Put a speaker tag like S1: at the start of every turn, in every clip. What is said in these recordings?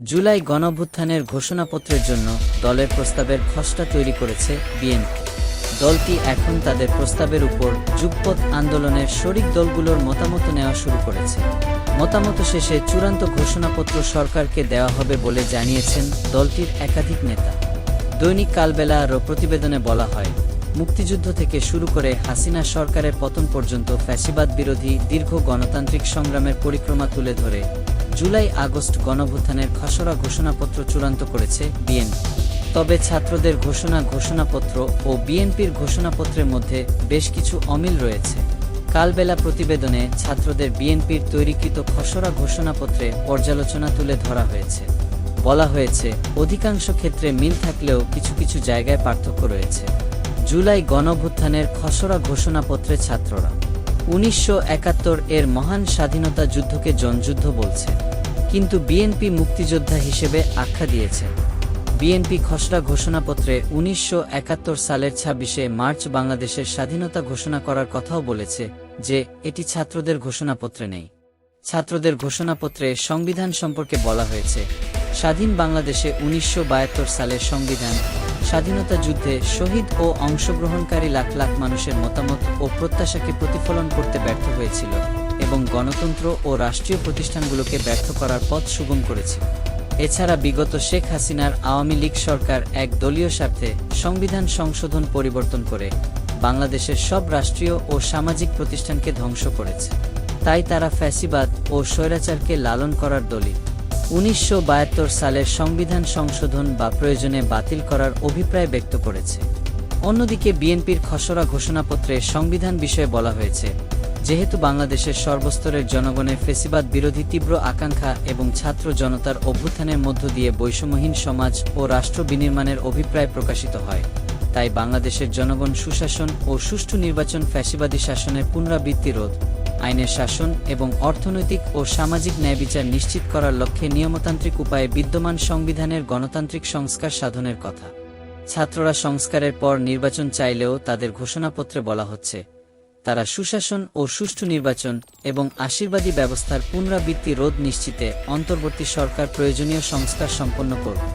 S1: জুলাই গণভ্যুত্থানের ঘোষণাপত্রের জন্য দলের প্রস্তাবের খসড়া তৈরি করেছে বিএনপি। দলটি এখন তাদের প্রস্তাবের উপর যুগপৎ আন্দোলনের শরিক দলগুলোর মতামত নেওয়া শুরু করেছে। মতামত শেষে চূড়ান্ত ঘোষণাপত্র সরকারকে দেওয়া হবে বলে জানিয়েছেন দলটির একাধিক নেতা। দৈনিক কালবেলা আরও প্রতিবেদনে বলা হয়, মুক্তিযুদ্ধ থেকে শুরু করে হাসিনা সরকারের পতন পর্যন্ত ফ্যাসিবাদ বিরোধী দীর্ঘ গণতান্ত্রিক সংগ্রামের পরিক্রমা তুলে ধরে জুলাই আগস্ট গণভুত্থানের খসড়া ঘোষণাপত্র চূড়ান্ত করেছে বিএনপি। তবে ছাত্রদের ঘোষণা ঘোষণাপত্র ও বিএনপির ঘোষণাপত্রের মধ্যে বেশ কিছু অমিল রয়েছে। কালবেলা প্রতিবেদনে ছাত্রদের বিএনপির তৈরিকৃত খসড়া ঘোষণাপত্রে পর্যালোচনা তুলে ধরা হয়েছে। বলা হয়েছে, অধিকাংশ ক্ষেত্রে মিল থাকলেও কিছু কিছু জায়গায় পার্থক্য রয়েছে। জুলাই গণভুত্থানের খসড়া ঘোষণাপত্রে ছাত্ররা উনিশশো একাত্তর এর মহান স্বাধীনতা যুদ্ধকে জনযুদ্ধ বলছে। কিন্তু বিএনপি মুক্তিযোদ্ধা হিসেবে আখ্যা দিয়েছে। বিএনপি খসড়া ঘোষণাপত্রে উনিশশো একাত্তর সালের ছাব্বিশে মার্চ বাংলাদেশের স্বাধীনতা ঘোষণা করার কথাও বলেছে যে এটি ছাত্রদের ঘোষণাপত্রে নেই। ছাত্রদের ঘোষণাপত্রে সংবিধান সম্পর্কে বলা হয়েছে, স্বাধীন বাংলাদেশে উনিশশো বাহাত্তর সালের সংবিধান স্বাধীনতা যুদ্ধে শহীদ ও অংশগ্রহণকারী লাখ লাখ মানুষের মতামত ও প্রত্যাশাকে প্রতিফলন করতে ব্যর্থ হয়েছিল এবং গণতন্ত্র ও রাষ্ট্রীয় প্রতিষ্ঠানগুলোকে ব্যর্থ করার পথ সুগম করেছিল এছাড়া বিগত শেখ হাসিনার আওয়ামী লীগ সরকার এক দলীয় স্বার্থে সংবিধান সংশোধন পরিবর্তন করে বাংলাদেশের সব রাষ্ট্রীয় ও সামাজিক প্রতিষ্ঠানকে ধ্বংস করেছে। তাই তারা ফ্যাসিবাদ ও স্বৈরাচারকে লালন করার দলিল। উনিশশো বাহাত্তর সালের সংবিধান সংশোধন বা প্রয়োজনে বাতিল করার অভিপ্রায় ব্যক্ত করেছে। অন্যদিকে বিএনপির খসড়া ঘোষণাপত্রে সংবিধান বিষয়ে বলা হয়েছে, যেহেতু বাংলাদেশের সর্বস্তরের জনগণের ফেসিবাদ বিরোধী তীব্র আকাঙ্ক্ষা এবং ছাত্র জনতার অভ্যুত্থানের মধ্য দিয়ে বৈষম্যহীন সমাজ ও রাষ্ট্র বিনির্মাণের অভিপ্রায় প্রকাশিত হয়। তাই বাংলাদেশের জনগণ সুশাসন ও সুষ্ঠু নির্বাচন ফ্যাসিবাদী শাসনের পুনরাবৃত্তি রোধ আইনের শাসন এবং অর্থনৈতিক ও সামাজিক ন্যায়বিচার নিশ্চিত করার লক্ষ্যে নিয়মতান্ত্রিক উপায়ে বিদ্যমান সংবিধানের গণতান্ত্রিক সংস্কার সাধনের কথা। ছাত্ররা সংস্কারের পর নির্বাচন চাইলেও তাদের ঘোষণাপত্রে বলা হচ্ছে, তারা সুশাসন ও সুষ্ঠু নির্বাচন এবং আশীর্বাদী ব্যবস্থার পুনরাবৃত্তি রোধ নিশ্চিতে অন্তর্বর্তী সরকার প্রয়োজনীয় সংস্কার সম্পন্ন করবে।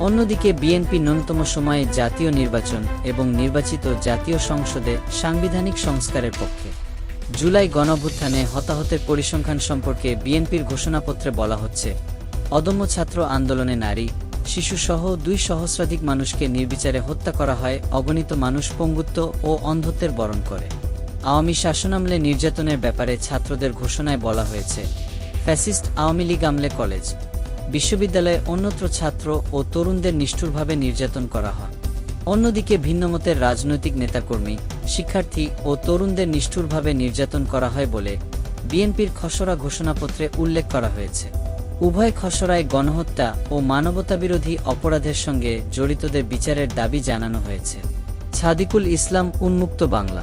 S1: অন্যদিকে বিএনপি ন্যূনতম সময়ে জাতীয় নির্বাচন এবং নির্বাচিত জাতীয় সংসদে সাংবিধানিক সংস্কারের পক্ষে। জুলাই গণভুত্থানে হতাহতের পরিসংখ্যান সম্পর্কে বিএনপির ঘোষণাপত্রে বলা হচ্ছে, অদম্য ছাত্র আন্দোলনে নারী, শিশুসহ দুই সহস্রাধিক মানুষকে নির্বিচারে হত্যা করা হয় অগণিত মানুষ পঙ্গুত্ব ও অন্ধত্বের বরণ করে। আওয়ামী শাসনামলে নির্যাতনের ব্যাপারে ছাত্রদের ঘোষণায় বলা হয়েছে, ফ্যাসিস্ট আওয়ামী লীগ আমলে কলেজ, বিশ্ববিদ্যালয়ে অন্যত্র ছাত্র ও তরুণদের নিষ্ঠুরভাবে নির্যাতন করা হয়। অন্যদিকে ভিন্নমতের রাজনৈতিক নেতাকর্মী শিক্ষার্থী ও তরুণদের নিষ্ঠুরভাবে নির্যাতন করা হয় বলে বিএনপির খসড়া ঘোষণাপত্রে উল্লেখ করা হয়েছে। উভয় খসড়ায় গণহত্যা ও মানবতাবিরোধী অপরাধের সঙ্গে জড়িতদের বিচারের দাবি জানানো হয়েছে। ছাদিকুল ইসলাম, উন্মুক্ত বাংলা।